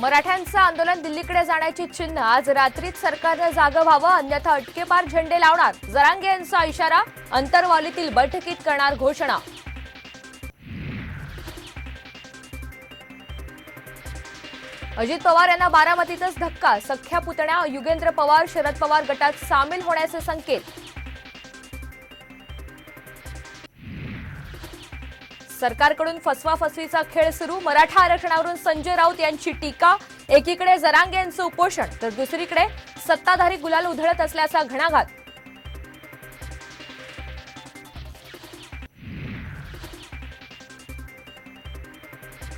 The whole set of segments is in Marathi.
मराठ्यांचं आंदोलन दिल्लीकडे जाण्याची चिन्ह. आज रात्रीच सरकारनं जागं व्हावं अन्यथा अटकेपार झेंडे लावणार. जरांगे यांचा इशारा अंतरवालीतील बैठकीत करणार घोषणा. अजित पवार यांना बारामतीतच धक्का. सख्या पुतण्या युगेंद्र पवार शरद पवार गटात सामील होण्याचे संकेत. सरकारकडून फसवाफसवीचा खेळ सुरू. मराठा आरक्षणावरून संजय राऊत यांची टीका. एकीकडे जरांगे यांचं उपोषण तर दुसरीकडे सत्ताधारी गुलाल उधळत असल्याचा घणाघात.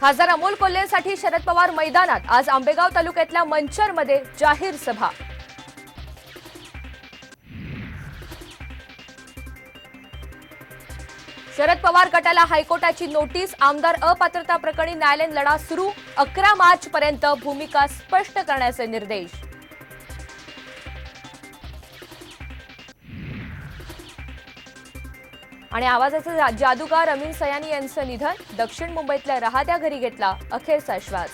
खासदार अमोल कोल्हेसाठी शरद पवार मैदानात. आज आंबेगाव तालुक्यातल्या मंचरमध्ये जाहीर सभा. शरद पवार गटाला हायकोर्टाची नोटीस आमदार अपात्रता प्रकरणी न्यायालयीन लढा सुरू अकरा मार्च पर्यंत भूमिका स्पष्ट करण्याचे निर्देश. आणि आवाजाचे जादूगार अमीन सयानी यांचं निधन दक्षिण मुंबईतल्या राहत्या घरी घेतला अखेरचा श्वास.